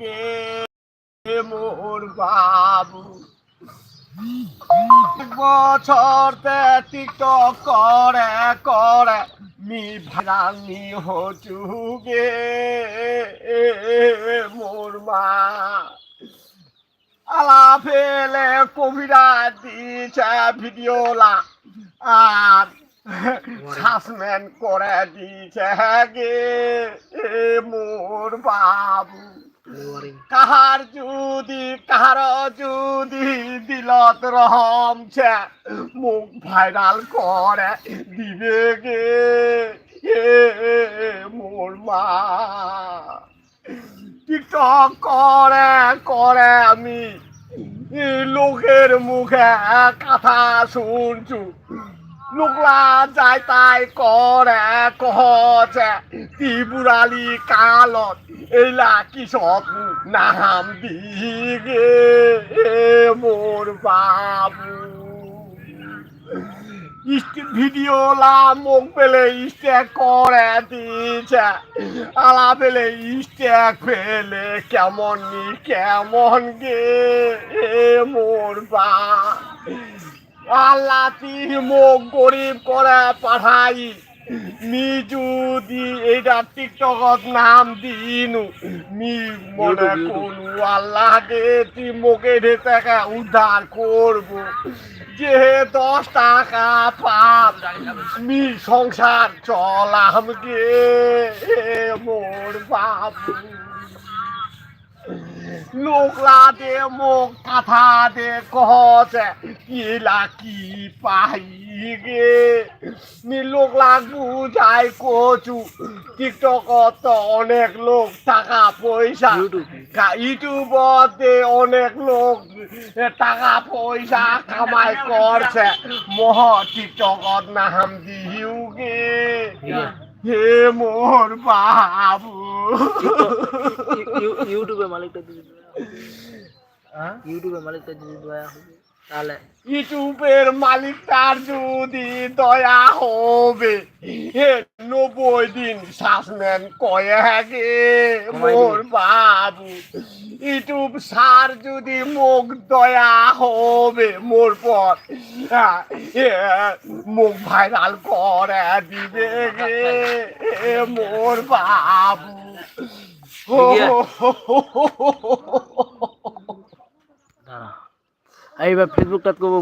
গে মোর বাবু। বছর টিকটক করে করে, মি ভাঙি হচুগে মোর মা। আলা ফেলে কবিরা দিছে ভিডিওলা আর সাসমেন্ট করে দিছে গে এ মোর বাবু। কাহার যদি কাহার যদি দিলত রহমছে মুখ ভাইরাল করে দিবে গে। এ, মোর মা। টিকটক করে করে আমি লোকের মুখে কথা শুনছু। লোকলা যায় তাই করে কহছে ত্রিপুরালি কালত এইলা কি সব নাম দিগে এ মোর বাবু ভিডিওলা মুখ পেলে স্ট্যাক করে দিছে আলা পেলে স্ট্যাক পেলে কেমন নি কেমন গে এ মোর বা আল্লাহ মুখ গরিব করে পাঠাই। মি যদি এইটা টিকটকত নাম দিনু। মি মনে করু আল্লাহকে টাকা উদ্ধার করব। যে দশ টাকা পাপ মি সংসার চলাম গে মোর বাবু। লোকলা দে মুখ কথা দে কহছে কিলা কি পাই গে? লোকলা বুঝাই কচু টিকটকত তো অনেক লোক টাকা পয়সা। ইউটিউবতে অনেক লোক টাকা পয়সা কামাই করছে। মহ টিকটকত নাম দিউ গে। হে মোর বাবু। ইউটিউবে মালিকটা দিয়ে দিবে ইউটিউবে মালিকটা দিয়ে দেওয়া হবে তাহলে? ইউটিউবের মালিক তার যদি দয়া হবে হে নব্বই দিন শাসমেন কয়ে গে মোর বাবু। সার যদি মুখ দয়া হবে মোর পর মুখ ভাইরাল করে দিবে গে মোর বাবু। এইবার ফেসবুকটা করব